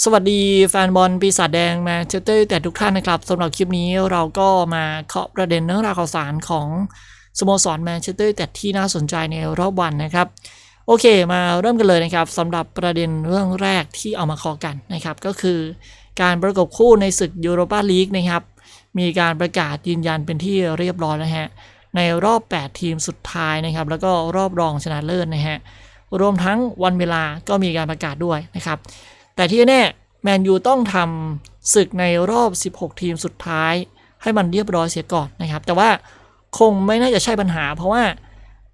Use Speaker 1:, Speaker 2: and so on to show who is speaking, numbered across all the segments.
Speaker 1: สวัสดีแฟนบอลปีศาจแดงแมนเชสเตอร์แต่ทุกท่านนะครับสำหรับคลิปนี้เราก็มาเคาะประเด็นเรื่องราวข่าวสารของสโมสรแมนเชสเตอร์แต่ที่น่าสนใจในรอบวันนะครับ โอเคมาเริ่มกันเลยนะครับสำหรับประเด็นเรื่องแรกที่เอามาเคาะกันนะครับ ก็คือการประกบคู่ในศึกยูโรปาลีกนะครับ มีการประกาศยืนยันเป็นที่เรียบร้อยแล้วฮะในรอบ 8 ทีมสุดท้ายนะครับ แล้วก็รอบรองชนะเลิศนะฮะรวมทั้งวันเวลาก็มีการประกาศด้วยนะครับ แต่ที่แน่แมนยูต้องทำศึกในรอบ 16 ทีมสุดท้าย ให้มันเรียบร้อยเสียก่อนนะครับ แต่ว่าคงไม่น่าจะใช่ปัญหา เพราะว่า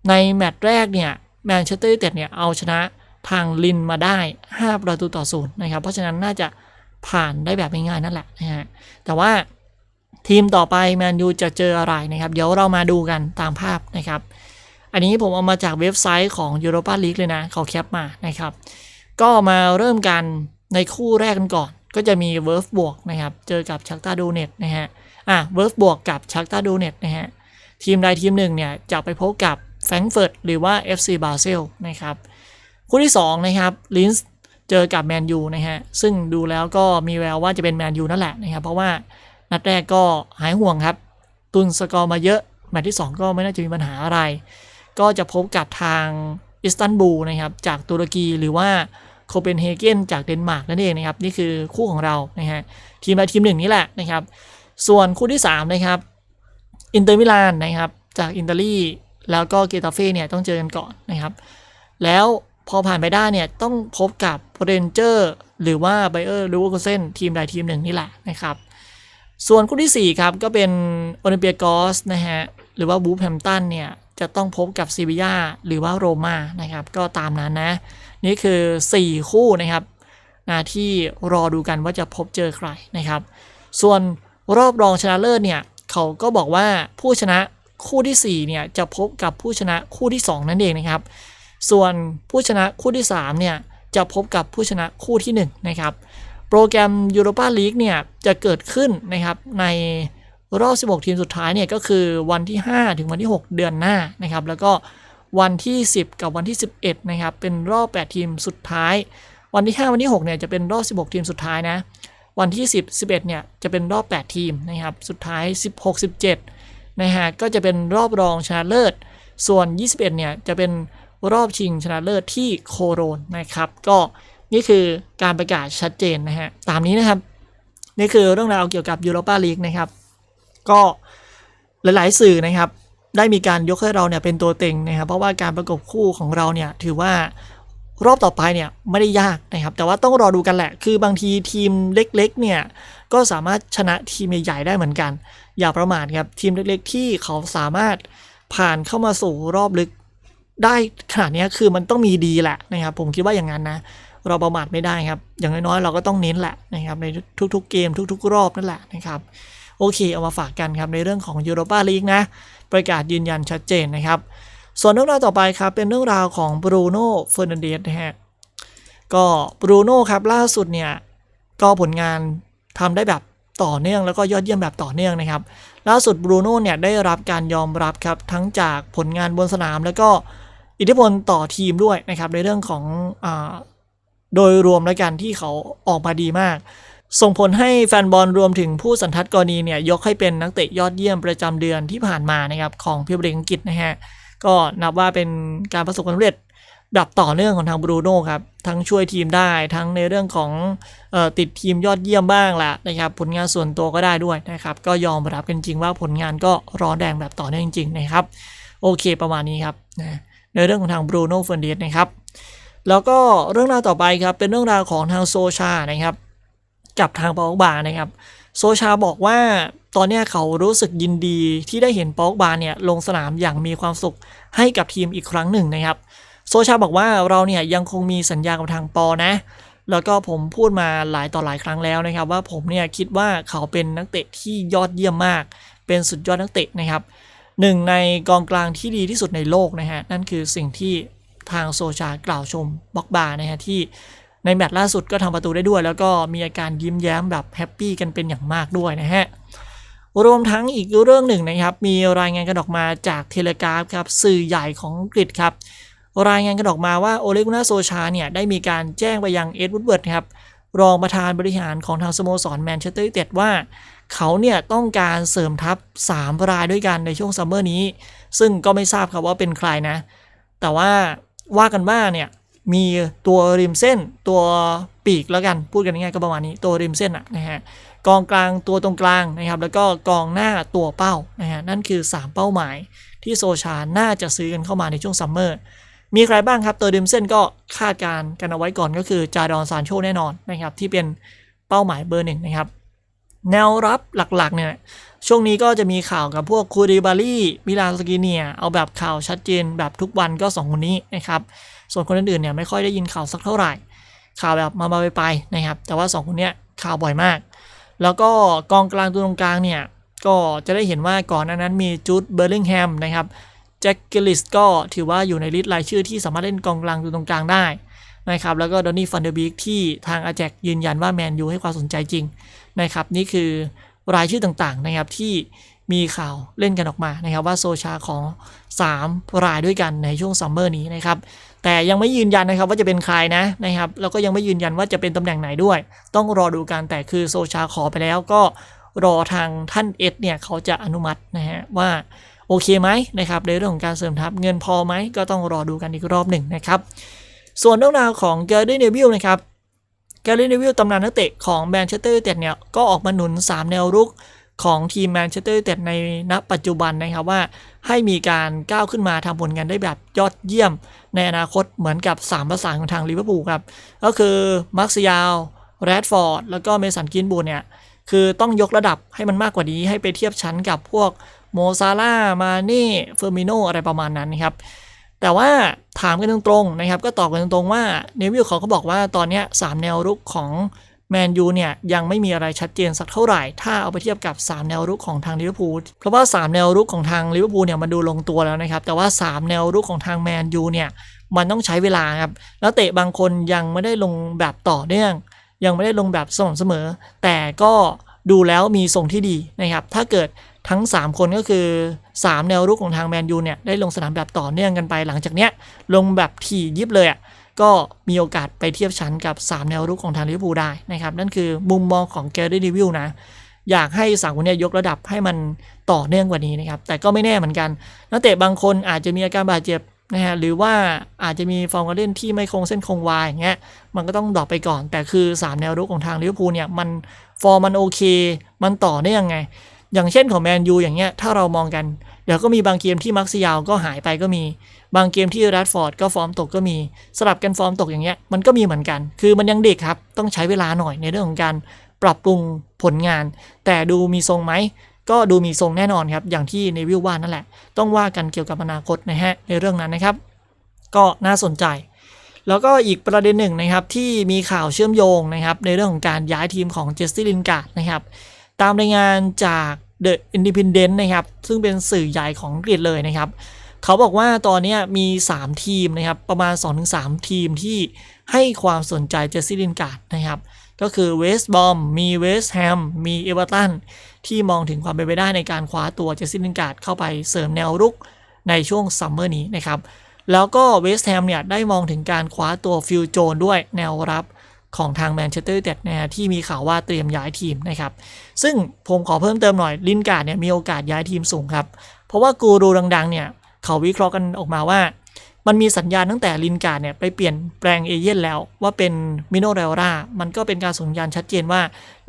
Speaker 1: ในแมตช์แรกเนี่ยแมนเชสเตอร์ยูไนเต็ดเนี่ยเอาชนะทางลินมาได้ 5 ประตูต่อศูนย์นะครับ เพราะฉะนั้นน่าจะผ่านได้แบบง่ายๆนั่นแหละนะฮะแต่ว่าทีมต่อไปแมนยูจะเจออะไรนะครับ เดี๋ยวเรามาดูกันตามภาพนะครับ อันนี้ผมเอามาจากเว็บไซต์ของ Europa League เลยนะเขาแคปมานะครับ ก็มาเริ่มกันในคู่แรกกันก่อน ก็จะมีเวิร์ฟบวกนะครับ เจอกับชักตาดูเน็ตนะฮะ อะเวิร์ฟบวกกับชักตาดูเน็ตนะฮะ ทีมใดทีมหนึ่งเนี่ย จะไปพบกับแฟรงเฟิร์ตหรือว่า FC บาเซลนะครับ คู่ที่ 2 นะครับลินส์เจอกับแมนยูนะฮะ ซึ่งดูแล้วก็มีแววว่าจะเป็นแมนยูนั่นแหละนะครับ เพราะว่านัดแรกก็หายห่วงครับ ตุนสกอร์มาเยอะ แมตช์ที่ 2 ก็ไม่น่าจะมีปัญหาอะไร ก็จะพบกับทางอิสตันบูลนะครับ จากตุรกีหรือว่า โคเปนเฮเกนจากเดนมาร์กนั่นเองนะครับนี่คือคู่ของเรานะฮะทีมใดทีมหนึ่งนี่แหละนะครับ ส่วนคู่ที่3นะครับอินเตอร์มิลานนะครับจากอิตาลีแล้วก็เกตาเฟ่เนี่ยต้องเจอกันก่อนนะครับ แล้วพอผ่านไปได้เนี่ยต้องพบกับเรนเจอร์หรือว่าไบเออร์ลูวเซนทีมใดทีมหนึ่งนี่แหละนะครับ ส่วนคู่ที่ 4 ครับ ก็เป็นโอลิมเปียกอสนะฮะหรือว่าบูแฮมตันเนี่ยจะต้องพบกับซีบียาหรือว่าโรมานะครับ ก็ตามนั้นนะ นี่คือ 4 คู่นะครับที่รอดูกันว่าจะพบเจอใครนะครับ ส่วนรอบรองชนะเลิศเนี่ยเขาก็บอกว่าผู้ชนะคู่ที่4เนี่ยจะพบกับผู้ชนะคู่ที่ 2 นั่นเองนะครับ ส่วนผู้ชนะคู่ที่3เนี่ยจะพบกับผู้ชนะคู่ที่ 1 นะครับ โปรแกรมยูโรปาลีกเนี่ยจะเกิดขึ้นนะครับในรอบ 16 ทีมสุดท้ายเนี่ยก็คือวันที่ 5 ถึงวันที่ 6 เดือนหน้านะครับ แล้วก็ วันที่ 10 กับวันที่ 11 นะครับ เป็นรอบ 8 ทีมสุดท้าย วันที่ 5 วันที่ 6 เนี่ย จะเป็นรอบ 16 ทีมสุดท้ายนะ วันที่ 10 11 เนี่ย จะเป็นรอบ 8 ทีมนะครับ สุดท้าย 16 17 นะฮะ ก็จะเป็นรอบรองชนะเลิศ ส่วน 21 เนี่ย จะเป็นรอบชิงชนะเลิศที่โคโรนนะครับ ก็นี่คือการประกาศชัดเจนนะฮะ ตามนี้นะครับ นี่คือเรื่องราวเกี่ยวกับยูโรปาลีกนะครับ ก็หลาย ๆ สื่อนะครับ ได้มีการยกให้เราเนี่ยเป็นตัวเต็งนะครับ เพราะว่าการประกบคู่ของเราเนี่ยถือว่ารอบต่อไปเนี่ยไม่ได้ยากนะครับ แต่ว่าต้องรอดูกันแหละ คือบางทีทีมเล็กๆเนี่ยก็สามารถชนะทีมใหญ่ๆได้เหมือนกัน อย่าประมาทครับทีมเล็กๆ ที่เขาสามารถผ่านเข้ามาสู่รอบลึกได้ขนาดนี้คือมันต้องมีดีแหละนะครับ ผมคิดว่าอย่างนั้นนะเราประมาทไม่ได้ครับ อย่างน้อยๆเราก็ต้องเน้นแหละนะครับในทุกๆเกมทุก ๆ รอบนั่นแหละนะครับโอเคเอามาฝากกันครับในเรื่องของยูโรปาลีกนะ ประกาศยืนยันชัดเจนนะครับ ส่วนเรื่องราวต่อไปครับเป็นเรื่องราวของบรูโน่เฟอร์นันเดสนะฮะก็บรูโน่ครับล่าสุดเนี่ยก็ผลงานทำได้แบบต่อเนื่องแล้วก็ยอดเยี่ยมแบบต่อเนื่องนะครับ ล่าสุดบรูโน่เนี่ยได้รับการยอมรับครับทั้งจากผลงานบนสนาม แล้วก็อิทธิพลต่อทีมด้วยนะครับในเรื่องของอโดยรวมแล้วกันที่เขาออกมาดีมาก ส่งผลให้แฟนบอลรวมถึงผู้สันทัดกรณีเนี่ยยกให้เป็นนักเตะยอดเยี่ยมประจำเดือนที่ผ่านมานะครับของพิบริงกฤษนะฮะก็นับว่าเป็นการประสบความสำเร็จแบบต่อเนื่องของทางบรูโน่ครับทั้งช่วยทีมได้ทั้งในเรื่องของออติดทีมยอดเยี่ยมบ้างแหละนะครับผลงานส่วนตัวก็ได้ด้วยนะครับก็ยอมรับกันจริงว่าผลงานก็ร้อนแรงแบบต่อเนื่องจริงนะครับโอเคประมาณนี้ครับนะในเรื่องของทางบรูโน่เฟอร์นเดสนะครับแล้วก็เรื่องราวต่อไปครับเป็นเรื่องราวของทางโซชานะครับ กับทางปอกบานะครับโซชาบอกว่าตอนนี้เขารู้สึกยินดีที่ได้เห็นปอกบาเนี่ยลงสนามอย่างมีความสุขให้กับทีมอีกครั้งหนึ่งนะครับ โซชาบอกว่าเราเนี่ยยังคงมีสัญญากับทางปอนะ แล้วก็ผมพูดมาหลายต่อหลายครั้งแล้วนะครับ ว่าผมเนี่ยคิดว่าเขาเป็นนักเตะที่ยอดเยี่ยมมาก เป็นสุดยอดนักเตะนะครับหนึ่งในกองกลางที่ดีที่สุดในโลกนะฮะนั่นคือสิ่งที่ทางโซชากล่าวชมบ็อกบานะฮะที่ ในแมตช์ล่าสุดก็ทำประตูได้ด้วย แล้วก็มีอาการยิ้มแย้มแบบแฮปปี้กันเป็นอย่างมากด้วยนะฮะรวมทั้งอีกเรื่องหนึ่งนะครับ มีรายงานกันออกมาจากเทเลกราฟครับสื่อใหญ่ของอังกฤษครับ รายงานกันออกมาว่าโอเลกุนาโซชาเนี่ยได้มีการแจ้งไปยังเอ็ดวูดเวิร์ดครับรองประธานบริหารของทางสโมสรแมนเชสเตอร์ยูไนเต็ดว่า เขาเนี่ยต้องการเสริมทัพ 3 รายด้วยกันในช่วงซัมเมอร์นี้ ซึ่งก็ไม่ทราบครับว่าเป็นใครนะ แต่ว่าว่ากันว่าเนี่ย มีตัวริมเส้นตัวปีกแล้วกันพูดกันง่ายๆก็ประมาณนี้ตัวริมเส้นอะนะฮะกองกลางตัวตรงกลางนะครับ แล้วก็กองหน้าตัวเป้านะฮะนั่นคือ 3 เป้าหมาย ที่โซชาน่าจะซื้อกันเข้ามาในช่วงซัมเมอร์มีใครบ้างครับตัวริมเส้นก็คาดการณ์กันเอาไว้ก่อนก็คือจาดอนซานโชแน่นอนนะครับที่เป็นเป้าหมายเบอร์หนึ่งนะครับแนวรับหลักๆเนี่ยช่วงนี้ก็จะมีข่าวกับพวกคูริบารีมิลานสกิเนีย เอาแบบข่าวชัดเจนแบบทุกวันก็ 2 คนนี้นะครับ ส่วนคนอื่นๆเนี่ยไม่ค่อยได้ยินข่าวสักเท่าไหร่ ข่าวแบบมามาไปไปๆนะครับ แต่ว่า 2 คนเนี้ยข่าวบ่อยมาก แล้วก็กองกลางตัวตรงกลางเนี่ยก็จะได้เห็นว่าก่อนน้านั้นมีจูดเบอร์ลิงแฮมนะครับแจ็คกิลิสก็ถือว่าอยู่ในลิสต์รายชื่อที่สามารถเล่นกองกลางอยู่ตรงกลางได้นะครับแล้วก็ดอนนี่ฟันเดอร์บิกที่ทางอาแจกยืนยันว่าแมนยูให้ความสนใจจริงนะครับนี่คือรายชื่อต่างๆนะครับที่มีข่าวเล่นกันออกมานะครับว่าโซชาของ 3 รายด้วยกันในช่วงซัมเมอร์นี้นะครับ แต่ยังไม่ยืนยันนะครับว่าจะเป็นใครนะนะครับแล้วก็ยังไม่ยืนยันว่าจะเป็นตำแหน่งไหนด้วย ต้องรอดูกันแต่คือโซชาขอไปแล้วก็รอทางท่านเอ็ดเนี่ยเขาจะอนุมัตินะฮะว่าโอเคไหมนะครับในเรื่องของการเสริมทัพเงินพอไหมก็ต้องรอดูกันอีกรอบหนึ่งนะครับส่วนเรื่องราวของแกเร y เนวิลนะครับแกเร y เนวิลตำนานนักเตะของแมนเชสเตอร์ยูไนเต็ดเนี่ยก็ออกมาหนุน 3 แนวรุกของทีมแมนเชสเตอร์ยูไนเต็ดในณปัจจุบันนะครับว่า ให้มีการก้าวขึ้นมาทำผลงานได้แบบยอดเยี่ยม ในอนาคตเหมือนกับ 3 ประสานของทางลิเวอร์พูลครับ ก็คือมาร์คซิยาลแรดฟอร์ดแล้วก็เมสันกินบูลเนี่ย คือต้องยกระดับให้มันมากกว่านี้ให้ไปเทียบชั้นกับพวกโมซาร่ามาเน่เฟอร์มิโนอะไรประมาณนั้นนะครับแต่ว่าถามกันตรงๆนะครับ ก็ตอบกันตรงๆว่าเนวิลเขาก็บอกว่าตอนนี้ยสามแนวรุกของ แมนยูเนี่ยยังไม่มีอะไรชัดเจนสักเท่าไหร่ ถ้าเอาไปเทียบกับ 3 แนวรุกของทางลิเวอร์พูลเพราะว่า 3 แนวรุกของทางลิเวอร์พูลเนี่ยมันดูลงตัวแล้วนะครับ แต่ว่า 3 แนวรุกของทางแมนยูเนี่ยมันต้องใช้เวลาครับแล้วเตะบางคนยังไม่ได้ลงแบบต่อเนื่อง ยังไม่ได้ลงแบบสม่ำเสมอ แต่ก็ดูแล้วมีทรงที่ดีนะครับ ถ้าเกิดทั้ง 3 คนก็คือ 3 แนวรุกของทางแมนยูเนี่ยได้ลงสนามแบบต่อเนื่องกันไปหลังจากเนี้ยลงแบบถี่ยิบเลยอะ ก็มีโอกาสไปเทียบชั้นกับ 3 แนวรุกของทางลิเวอร์พูลได้นะครับ นั่นคือมุมมองของแกรี่ดิวิลนะ อยากให้สามคนเนี้ยยกระดับให้มันต่อเนื่องกว่านี้นะครับ แต่ก็ไม่แน่เหมือนกันนักเตะบางคนอาจจะมีอาการบาดเจ็บนะฮะหรือว่าอาจจะมีฟอร์มการเล่นที่ไม่คงเส้นคงวายอย่างเงี้ยมันก็ต้องดรอปไปก่อน แต่คือ 3 แนวรุกของทางลิเวอร์พูลเนี่ยมันฟอร์มมันโอเค มันต่อเนื่องไง อย่างเช่นของแมนยูอย่างเงี้ยถ้าเรามองกัน เดี๋ยวก็มีบางเกมที่มักซิยาวก็หายไปก็มี บางเกมที่แรดฟอร์ดก็ฟอร์มตกก็มี สลับกันฟอร์มตกอย่างเงี้ยมันก็มีเหมือนกัน คือมันยังเด็กครับ ต้องใช้เวลาหน่อยในเรื่องของการปรับปรุงผลงาน แต่ดูมีทรงไหมก็ดูมีทรงแน่นอนครับ อย่างที่เนวิลว่านั่นแหละ ต้องว่ากันเกี่ยวกับอนาคตนะฮะในเรื่องนั้นนะครับ ก็น่าสนใจ แล้วก็อีกประเด็นหนึ่งนะครับที่มีข่าวเชื่อมโยงนะครับในเรื่องของการย้ายทีมของเจสซี่ลินการ์ดนะครับตามรายงานจาก The Independent นะครับ ซึ่งเป็นสื่อใหญ่ของอังกฤษเลยนะครับ เขาบอกว่าตอนนี้มี 3 ทีมนะครับ ประมาณ 2-3 ทีมที่ให้ความสนใจเจสซี่ลินการ์ดนะครับ ก็คือเวสต์บอมมีเวสต์แฮมมีเอเวอร์ตันที่มองถึงความเป็นไปได้ในการคว้าตัวเจสซี่ลินการ์ดเข้าไปเสริมแนวรุกในช่วงซัมเมอร์นี้นะครับแล้วก็เวสต์แฮมเนี่ยได้มองถึงการคว้าตัวฟิลโจนด้วยแนวรับ ของทางแมนเชสเตอร์ยูไนเต็ดนะฮะที่มีข่าวว่าเตรียมย้ายทีมนะครับ ซึ่งผมขอเพิ่มเติมหน่อยลินการ์ดเนี่ยมีโอกาสย้ายทีมสูงครับ เพราะว่ากูรูดังๆเนี่ยเขาวิเคราะห์กันออกมาว่า มันมีสัญญาณตั้งแต่ลินการ์ดเนี่ยไปเปลี่ยนแปลงเอเย่นแล้วว่าเป็นมิโนเรลรามันก็เป็นการส่งสัญญาณชัดเจนว่า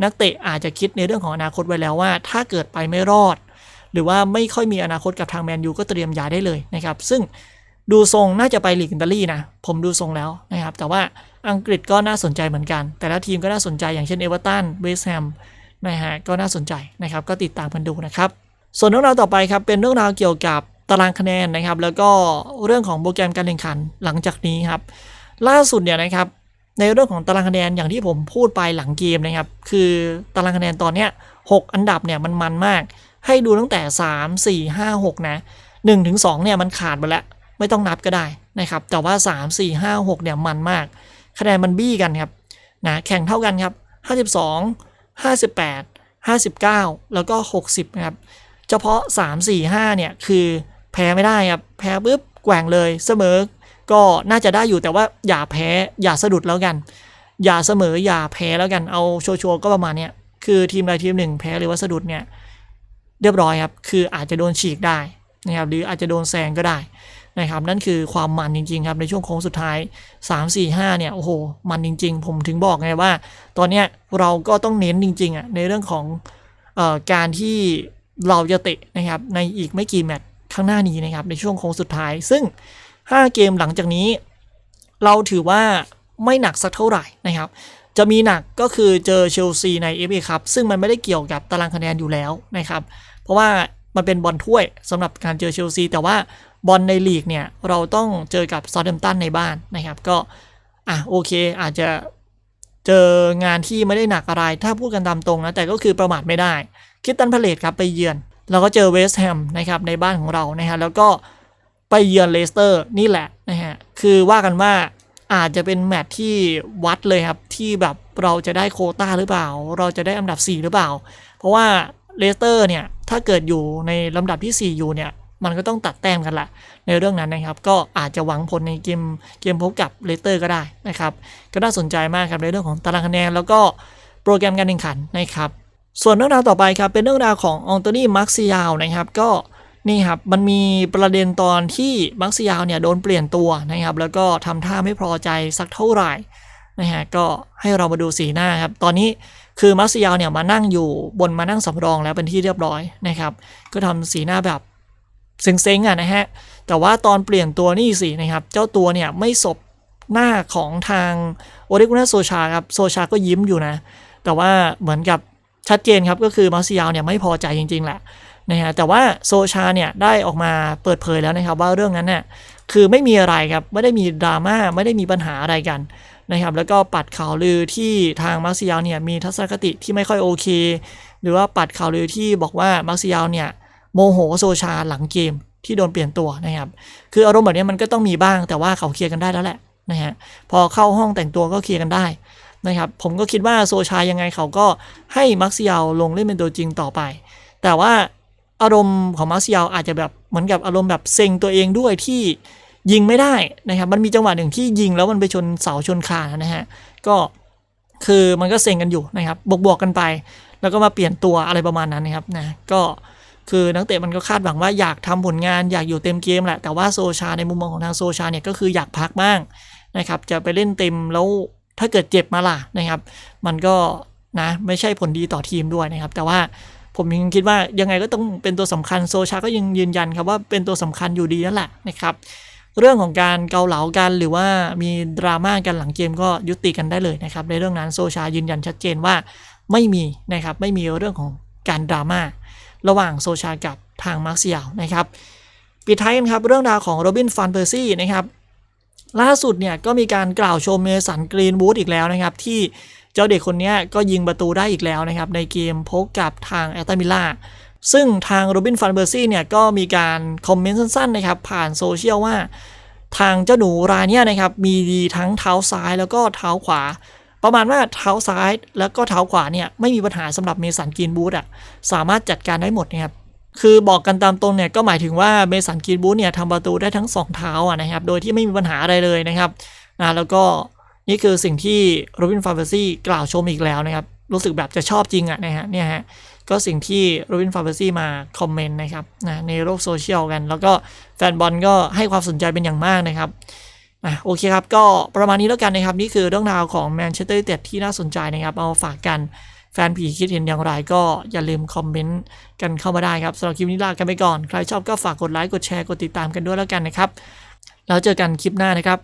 Speaker 1: นักเตะอาจจะคิดในเรื่องของอนาคตไว้แล้วว่า ถ้าเกิดไปไม่รอด หรือว่าไม่ค่อยมีอนาคตกับทางแมนยูก็เตรียมย้ายได้เลยนะครับซึ่งดูทรงน่าจะไปลีกอิตาลีนะผมดูทรงแล้วนะครับแต่ว่า อังกฤษก็น่าสนใจเหมือนกัน แต่ละทีมก็น่าสนใจอย่างเช่นเอเวอร์ตันเวสต์แฮมนะฮะก็น่าสนใจนะครับ ก็ติดตามกันดูนะครับ ส่วนเรื่องราวต่อไปครับ เป็นเรื่องราวเกี่ยวกับตารางคะแนนนะครับ แล้วก็เรื่องของโปรแกรมการแข่งขันหลังจากนี้ครับ ล่าสุดเนี่ยนะครับ ในเรื่องของตารางคะแนนอย่างที่ผมพูดไปหลังเกมนะครับ คือตารางคะแนนตอนเนี้ย6อันดับเนี่ยมันมันมาก ให้ดูตั้งแต่ 3 4 5 6 นะ1ถึง2เนี่ยมันขาดไปแล้ว ไม่ต้องนับก็ได้นะครับ แต่ว่า 3 4 5 6เนี่ยมันมาก คะแนนมันบี้กันครับนะแข่งเท่ากันครับ 52 58 59 แล้วก็ 60นะครับเฉพาะ 3 4 5เนี่ยคือแพ้ไม่ได้ครับแพ้ปุ๊บแกว่งเลยเสมอ ก็น่าจะได้อยู่แต่ว่าอย่าแพ้อย่าสะดุดแล้วกัน อย่าเสมออย่าแพ้แล้วกันเอาโชว์ๆก็ประมาณเนี้ยคือทีมใดทีมหนึ่งแพ้หรือว่าสะดุดเนี่ยเรียบร้อยครับ คืออาจจะโดนฉีกได้นะครับ หรืออาจจะโดนแซงก็ได้ นะครับนั่นคือความมันจริงๆครับในช่วงโค้งสุดท้าย 3 4 5เนี่ยโอ้โหมันจริง ๆ ผมถึงบอกไงว่า ตอนเนี้ยเราก็ต้องเน้นจริงๆอะในเรื่องของเออการที่เราจะเตะนะครับในอีกไม่กี่แมตช์ข้างหน้านี้นะครับในช่วงโค้งสุดท้าย ซึ่ง 5 เกมหลังจากนี้ เราถือว่าไม่หนักสักเท่าไหร่นะครับจะมีหนักก็คือเจอเชลซีใน FA ครับซึ่งมันไม่ได้เกี่ยวกับตารางคะแนนอยู่แล้วนะครับ เพราะว่ามันเป็นบอลถ้วยสำหรับการเจอเชลซีแต่ว่า บอลในลีกเนี่ยเราต้องเจอกับซา u t เ a มตันในบ้านนะครับ ก็อะโอเคอาจจะเจองานที่ไม่ได้หนักอะไร ถ้าพูดกันตามตรงนะแต่ก็คือประมาทไม่ได้คิดตันพาเลตครับไปเยือนแล้วก็เจอเวสต์แฮมนะครับในบ้านของเรานะฮะแล้วก็ไปเยือนเลสเตอร์นี่แหละนะฮะคือว่ากันว่าอาจจะเป็นแมตช์ที่วัดเลยครับ ที่แบบเราจะได้โคต้าหรือเปล่า เราจะได้อันดับ 4 หรือเปล่า เพราะว่าเลสเตอร์เนี่ย ถ้าเกิดอยู่ในลำดับที่ 4 อยู่เนี่ย มันก็ต้องตัดแต้มกันละในเรื่องนั้นนะครับ ก็อาจจะหวังผลในเกมเกมพบกับเลสเตอร์ก็ได้นะครับ ก็น่าสนใจมากครับในเรื่องของตารางคะแนนแล้วก็โปรแกรมการแข่งขันนะครับส่วนเรื่องราวต่อไปครับเป็นเรื่องราวขององโตนี่มาร์คซิยาวนะครับก็นี่ครับมันมีประเด็นตอนที่มาร์คซิยาวเนี่ยโดนเปลี่ยนตัวนะครับ แล้วก็ทำท่าไม่พอใจสักเท่าไหร่นะฮะก็ให้เรามาดูสีหน้าครับตอนนี้คือมาร์ซิยาวเนี่ยมานั่งอยู่บนมานั่งสำรองแล้วเป็นที่เรียบร้อยนะครับ ก็ทำสีหน้าแบบ เซ็งๆอะนะฮะ แต่ว่าตอนเปลี่ยนตัวนี่สินะครับ เจ้าตัวเนี่ยไม่สบหน้าของทางโอเดกุนาโซชาครับ โซชาก็ยิ้มอยู่นะ แต่ว่าเหมือนกับชัดเจนครับก็คือมาซิยาวเนี่ยไม่พอใจจริงๆแหละนะฮะแต่ว่าโซชาเนี่ยได้ออกมาเปิดเผยแล้วนะครับว่าเรื่องนั้นเนี่ยคือไม่มีอะไรครับไม่ได้มีดราม่าไม่ได้มีปัญหาอะไรกันนะครับแล้วก็ปัดข่าวลือที่ทางมาซิยาวเนี่ยมีทัศนคติที่ไม่ค่อยโอเค หรือว่าปัดข่าวลือที่บอกว่ามาซิยาวเนี่ย โมโหโซชาหลังเกมที่โดนเปลี่ยนตัวนะครับ คืออารมณ์แบบนี้มันก็ต้องมีบ้างแต่ว่าเขาเคลียร์กันได้แล้วแหละนะฮะพอเข้าห้องแต่งตัวก็เคลียร์กันได้นะครับผมก็คิดว่าโซชายังไงเขาก็ให้มักซิยาลงเล่นเป็นตัวจริงต่อไป แต่ว่าอารมณ์ของมักซิยาอาจจะแบบเหมือนกับอารมณ์แบบเซ็งตัวเองด้วยที่ยิงไม่ได้นะครับ มันมีจังหวะหนึ่งที่ยิงแล้วมันไปชนเสาชนคานนะฮะก็คือมันก็เซ็งกันอยู่นะครับบวกๆกันไป แล้วก็มาเปลี่ยนตัวอะไรประมาณนั้นนะครับนะก็ คือนักเตะมันก็คาดหวังว่าอยากทำผลงานอยากอยู่เต็มเกมแหละ แต่ว่าโซชาในมุมมองของทางโซชาเนี่ยก็คืออยากพักบ้างนะครับจะไปเล่นเต็มแล้วถ้าเกิดเจ็บมาล่ะนะครับ มันก็นะไม่ใช่ผลดีต่อทีมด้วยนะครับ แต่ว่าผมยังคิดว่ายังไงก็ต้องเป็นตัวสำคัญโซชาก็ยังยืนยันครับว่าเป็นตัวสำคัญอยู่ดีนั่นแหละนะครับ เรื่องของการเกาเหลากันหรือว่ามีดราม่ากันหลังเกมก็ยุติกันได้เลยนะครับ ในเรื่องนั้นโซชายืนยันชัดเจนว่าไม่มีนะครับไม่มีเรื่องของการดราม่า ระหว่างโซชากับทางมาร์เซียลนะครับปิดท้ายกันครับเรื่องราวของโรบินฟันเปอร์ซี่นะครับล่าสุดเนี่ยก็มีการกล่าวชมเมสันกรีนวูดอีกแล้วนะครับ ที่เจ้าเด็กคนนี้ก็ยิงประตูได้อีกแล้วนะครับ ในเกมพบกับทางแอตตามิล่าซึ่งทางโรบินฟันเบอร์ซี่เนี่ยก็มีการคอมเมนต์สั้นๆนะครับ ผ่านโซเชียลว่า ทางเจ้าหนูรายเนี้นะครับ มีดีทั้งเท้าซ้ายแล้วก็เท้าขวา ประมาณว่าเท้าซ้ายแล้วก็เท้าขวาเนี่ยไม่มีปัญหาสำหรับเมสันกรีนบูธอะสามารถจัดการได้หมดนะครับคือบอกกันตามตรงเนี่ยก็หมายถึงว่าเมสันกรีนบูธเนี่ยทำประตูได้ทั้ง 2 เท้าอะนะครับโดยที่ไม่มีปัญหาอะไรเลยนะครับนะแล้วก็นี่คือสิ่งที่โรบินฟาเบซี่กล่าวชมอีกแล้วนะครับรู้สึกแบบจะชอบจริงอะนะฮะเนี่ยฮะก็สิ่งที่โรบินฟาเบซี่มาคอมเมนต์นะครับนะในโลกโซเชียลกัน แล้วก็แฟนบอลก็ให้ความสนใจเป็นอย่างมากนะครับ อะโอเคครับ ก็ประมาณนี้แล้วกันนะครับ นี่คือเรื่องราวของแมนเชสเตอร์ยูไนเต็ดที่น่าสนใจนะครับ เอามาฝากกันแฟนผีคิดเห็นอย่างไรก็อย่าลืมคอมเมนต์กันเข้ามาได้ครับสำหรับคลิปนี้ลากันไปก่อน ใครชอบก็ฝากกดไลค์กดแชร์กดติดตามกันด้วยแล้วกันนะครับ แล้วเจอกันคลิปหน้านะครับ